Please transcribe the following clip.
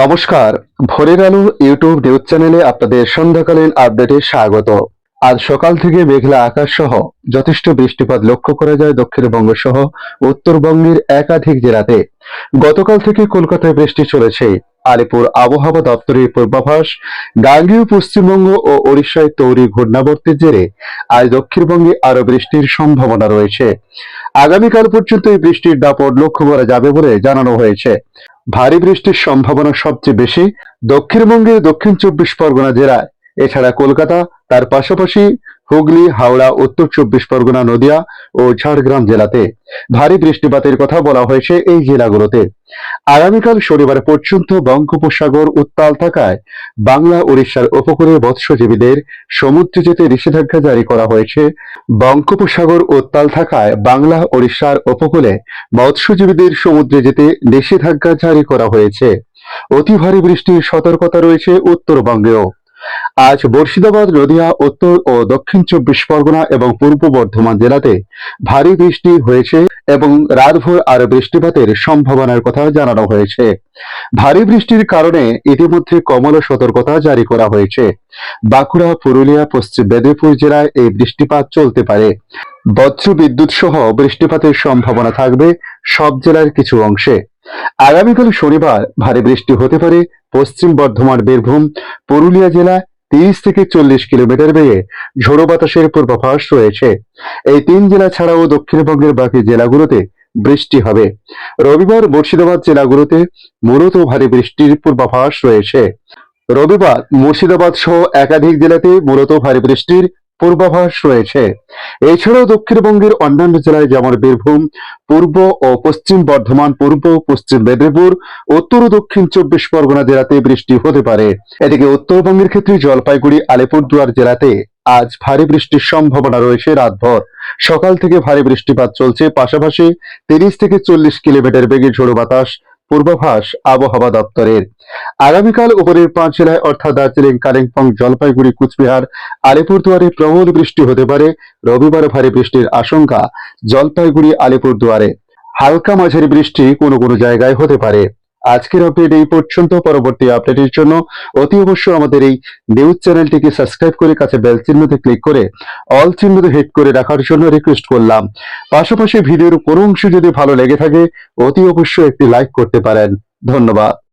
নমস্কার, ভোরের আলো ইউটিউব নিউজ চ্যানেলে আপনাদের সন্ধ্যাকালীন আপডেটে স্বাগত। আজ সকাল থেকে মেঘলা আকাশ সহ যথেষ্ট বৃষ্টিপাত লক্ষ্য করা যায় দক্ষিণবঙ্গ সহ উত্তরবঙ্গের একাধিক জেলাতে। গতকাল থেকে কলকাতায় বৃষ্টি চলেছে। আলিপুর আবহাওয়া দপ্তরের পূর্বাভাস, গাঙ্গেয়, পশ্চিমবঙ্গ ও ওড়িশায় তৈরি ঘূর্ণাবর্তের জেরে আজ দক্ষিণবঙ্গে আরও বৃষ্টির সম্ভাবনা রয়েছে। আগামীকাল পর্যন্ত এই বৃষ্টির দাপট লক্ষ্য করা যাবে বলে জানানো হয়েছে। ভারী বৃষ্টির সম্ভাবনা সবচেয়ে বেশি। দক্ষিণবঙ্গের দক্ষিণ চব্বিশ পরগনা জেলায় এছাড়া কলকাতা তার পাশাপাশি হুগলি, হাওড়া, উত্তর চব্বিশ পরগনা, নদিয়া ও ঝাড়গ্রাম জেলাতে ভারী বৃষ্টিপাতের কথা বলা হয়েছে এই জেলাগুলোতে। আগামীকাল শনিবার পর্যন্ত বঙ্গোপসাগর উত্তাল থাকায় বাংলা উড়িষ্যার উপকূলে মৎস্যজীবীদের সমুদ্রে যেতে নিষেধাজ্ঞা জারি করা হয়েছে। বঙ্গোপসাগর উত্তাল থাকায় বাংলা উড়িষ্যার উপকূলে মৎস্যজীবীদের সমুদ্রে যেতে নিষেধাজ্ঞা জারি করা হয়েছে। অতি ভারী বৃষ্টির সতর্কতা রয়েছে উত্তরবঙ্গেও। আজ মুর্শিদাবাদ, নদিয়া, উত্তর ও দক্ষিণ চব্বিশ পরগনা এবং পূর্ব বর্ধমান জেলাতে ভারী বৃষ্টি হয়েছে এবং রাতভর আরও বৃষ্টিপাতের সম্ভাবনার কথা জানানো হয়েছে। ভারী বৃষ্টির কারণে ইতিমধ্যে কমলা সতর্কতা জারি করা হয়েছে। বাঁকুড়া, পুরুলিয়া, পশ্চিম মেদিনীপুর জেলায় এই বৃষ্টিপাত চলতে পারে। বজ্র বিদ্যুৎ সহ বৃষ্টিপাতের সম্ভাবনা থাকবে সব জেলার কিছু অংশে। আগামীকাল শনিবার ভারী বৃষ্টি হতে পারে পশ্চিম বর্ধমান বীরভূম, পুরুলিয়া জেলা তিরিশ থেকে চল্লিশ কিলোমিটার বেয়ে ঝোড়ো বাতাসের পূর্বাভাস রয়েছে। এই তিন জেলা ছাড়াও দক্ষিণবঙ্গের বাকি জেলাগুলোতে বৃষ্টি হবে। রবিবার মুর্শিদাবাদ জেলাগুলোতে মূলত ভারী বৃষ্টির পূর্বাভাস রয়েছে। রবিবার মুর্শিদাবাদ সহ একাধিক জেলাতে মূলত ভারী বৃষ্টির পূর্বাভাস রয়েছে। এছাড়াও দক্ষিণবঙ্গের অন্যান্য জেলায় যেমন বীরভূম, পূর্ব ও পশ্চিম বর্ধমান, পূর্ব, পশ্চিম মেদিনীপুর, উত্তর ও দক্ষিণ চব্বিশ পরগনা জেলাতে বৃষ্টি হতে পারে। এদিকে উত্তরবঙ্গের ক্ষেত্রে জলপাইগুড়ি, আলিপুরদুয়ার জেলাতে আজ ভারী বৃষ্টির সম্ভাবনা রয়েছে রাতভর। সকাল থেকে ভারী বৃষ্টিপাত চলছে, পাশাপাশি তিরিশ থেকে চল্লিশ কিলোমিটার বেগে ঝোড়ো বাতাস পূর্বাভাস আবহাওয়া দপ্তরের। আগামীকাল উপরের পাঁচ জেলায় অর্থাৎ দার্জিলিং, কালিম্পং, জলপাইগুড়ি, কুচবিহার, আলিপুরদুয়ারে প্রবল বৃষ্টি হতে পারে। রবিবার ভারী বৃষ্টির আশঙ্কা। জলপাইগুড়ি, আলিপুরদুয়ারে হালকা মাঝারি বৃষ্টি কোনো কোনো জায়গায় হতে পারে। আজকের আপডেট এই পর্যন্ত। পরবর্তী আপডেটের জন্য অতি অবশ্যই আমাদের এই নিউজ চ্যানেলটিকে সাবস্ক্রাইব করে কাছে বেল চিহ্নতে ক্লিক করে অল চিহ্নতে হিট করে রাখার জন্য রিকোয়েস্ট করলাম। পাশাপাশি ভিডিওর কোনো অংশ যদি ভালো লেগে থাকে, অতি অবশ্যই একটি লাইক করতে পারেন। ধন্যবাদ।